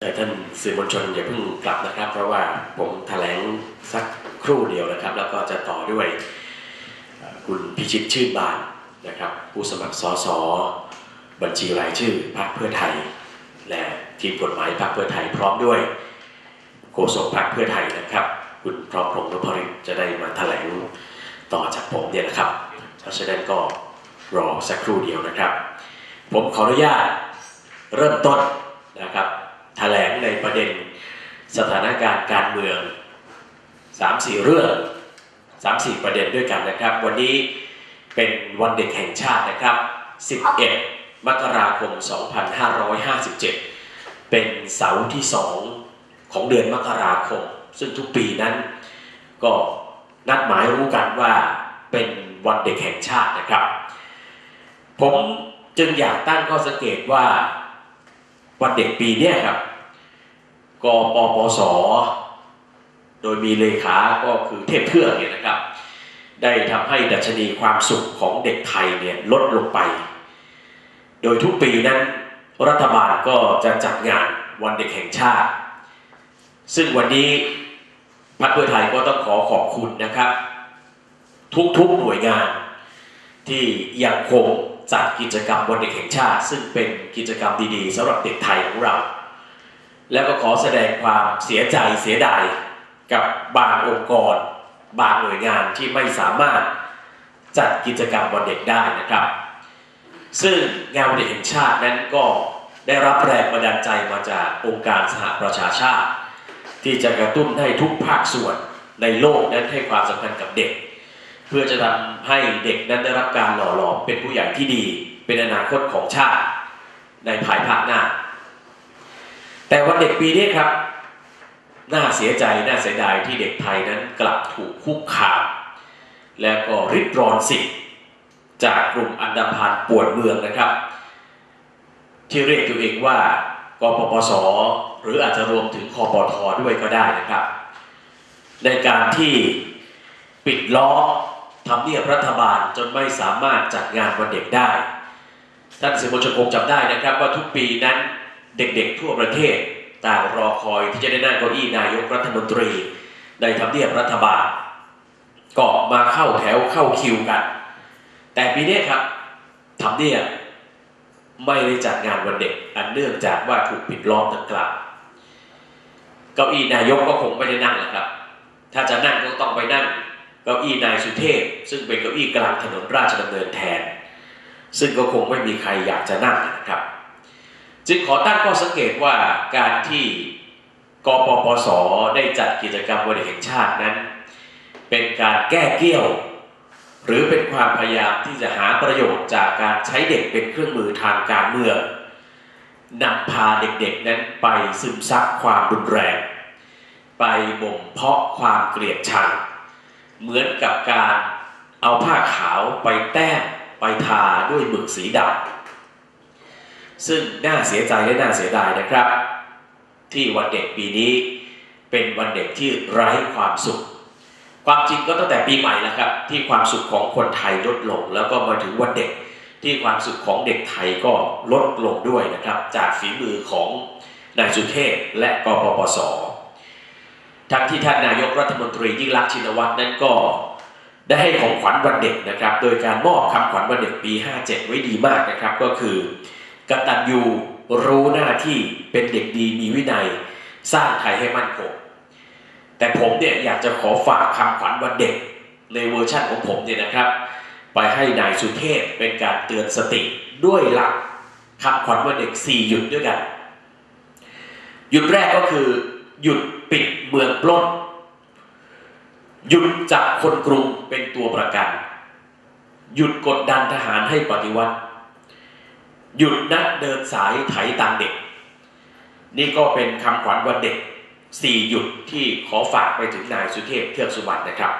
แต่ท่านสื่อมวลชนอย่าเพิ่งกลับนะครับ เพราะว่าผมแถลงสักครู่เดียวนะครับ แล้วก็จะต่อด้วยคุณพิชิตชื่นบานนะครับ ผู้สมัครสสบัญชีรายชื่อพรรคเพื่อไทย และทีมกฎหมายพรรคเพื่อไทยพร้อมด้วยโฆษกพรรคเพื่อไทยนะครับ คุณพร้อมพงษ์นพริตจะได้มาแถลงต่อจากผมเนี่ยนะครับ เพราะฉะนั้นก็รอสักครู่เดียวนะครับ ผมขออนุญาตเริ่มต้นนะครับ ลงในประเด็นสถานการณ์การเมือง 3-4 เรื่อง 3-4 ประเด็นด้วยกันนะครับ วันนี้เป็นวันเด็กแห่งชาตินะครับ 11 มกราคม 2557 เป็นเสาร์ที่ 2 ของเดือนมกราคม ซึ่งทุกปีนั้นก็นัดหมายรู้กันว่าเป็นวันเด็กแห่งชาตินะครับ ผมจึงอยากตั้งข้อสังเกตว่าวันเด็กปีนี้ครับ กปปส โดยมีเลขาก็คือเทพเทือกเนี่ยนะครับ ได้ทำให้ดัชนีความสุขของเด็กไทยเนี่ยลดลงไป โดยทุกปีนั้นรัฐบาลก็จะจัดงานวันเด็กแห่งชาติ ซึ่งวันนี้พรรคเพื่อไทยก็ต้องขอขอบคุณนะครับ ทุกๆหน่วยงานที่ยังคงจัดกิจกรรมวันเด็กแห่งชาติ ซึ่งเป็นกิจกรรมดีๆสำหรับเด็กไทยของเรา แล้วก็ขอแสดงความเสียใจเสียดายกับบางองค์กร บางหน่วยงานที่ไม่สามารถจัดกิจกรรมวันเด็กได้นะครับ ซึ่งงานวันเด็กแห่งชาตินั้นก็ได้รับแรงบันดาลใจมาจากองค์การสหประชาชาติ ที่จะกระตุ้นให้ทุกภาคส่วนในโลกนั้นให้ความสำคัญกับเด็ก เพื่อจะทำให้เด็กนั้นได้รับการหล่อหลอมเป็นผู้ใหญ่ที่ดี เป็นอนาคตของชาติในภายภาคหน้า แต่วันเด็กปีนี้ครับ น่าเสียใจน่าเสียดายที่เด็กไทยนั้นกลับถูกคุกคามและก็ริดรอนสิทธิ์จากกลุ่มอันดาพานปวดเมืองนะครับ ที่เรียกตัวเองว่ากปปส หรืออาจจะรวมถึงคอปทด้วยก็ได้นะครับ ในการที่ปิดล้อทำเนียบรัฐบาลจนไม่สามารถจัดงานวันเด็กได้ ท่านสื่อมวลชนคงจำได้นะครับว่าทุกปีนั้น เด็กๆ ทั่วประเทศต่างรอคอยที่จะได้นั่งเก้าอี้นายกรัฐมนตรี ในทำเนียบรัฐบาลก็มาเข้าแถวเข้าคิวกัน แต่ปีนี้ครับทำเนียบไม่ได้จัดงานวันเด็ก อันเนื่องจากว่าถูกปิดล้อมดังกล่าวเก้าอี้นายกก็คงไม่ได้นั่งแหละครับ ถ้าจะนั่งก็ต้องไปนั่งเก้าอี้นายสุเทพ ซึ่งเป็นเก้าอี้กลางถนนราชดำเนินแทน ซึ่งก็คงไม่มีใครอยากจะนั่งนะครับ จึงขอตั้งข้อสังเกตว่าการที่กปปสได้จัดกิจกรรมวันเด็กแห่งชาตินั้น เป็นการแก้เกี้ยว หรือเป็นความพยายามที่จะหาประโยชน์จากการใช้เด็กเป็นเครื่องมือทางการเมืองนำพาเด็กๆนั้นไปซึมซับความรุนแรง ไปบ่มเพาะความเกลียดชัง เหมือนกับการเอาผ้าขาวไปแต้มไปทาด้วยหมึกสีดำ ซึ่งน่าเสียใจและน่าเสียดายนะครับ ที่วันเด็กปีนี้เป็นวันเด็กที่ไร้ความสุข ความจริงก็ตั้งแต่ปีใหม่แล้วครับ ที่ความสุขของคนไทยลดลง แล้วก็มาถึงวันเด็กที่ความสุขของเด็กไทยก็ลดลงด้วยนะครับ จากฝีมือของนายสุเทพและกปปสทั้งที่ท่านนายกรัฐมนตรียิ่งรักชินวัตรนั้นก็ได้ให้ของขวัญวันเด็กนะครับ โดยการมอบคำขวัญวันเด็กปี 57 ไว้ดีมากนะครับ ก็คือ กตัญญูรู้หน้าที่เป็นเด็กดีมีวินัย สร้างไทยให้มั่นคงแต่ผมเนี่ยอยากจะขอฝากคำขวัญวันเด็กในเวอร์ชั่นของผมเนี่ยนะครับ ไปให้นายสุเทพเป็นการเตือนสติด้วยหลักคำขวัญวันเด็ก 4 หยุดด้วยกัน หยุดแรกก็คือ หยุดปิดเมืองปล้น หยุดจับคนกรุงเป็นตัวประกัน หยุดกดดันทหารให้ปฏิวัติ หยุดนัดเดินสายไถตังเด็ก นี่ก็เป็นคำขวัญวันเด็ก 4 หยุดที่ขอฝากไปถึงนายสุเทพเทือกสุวรรณนะครับ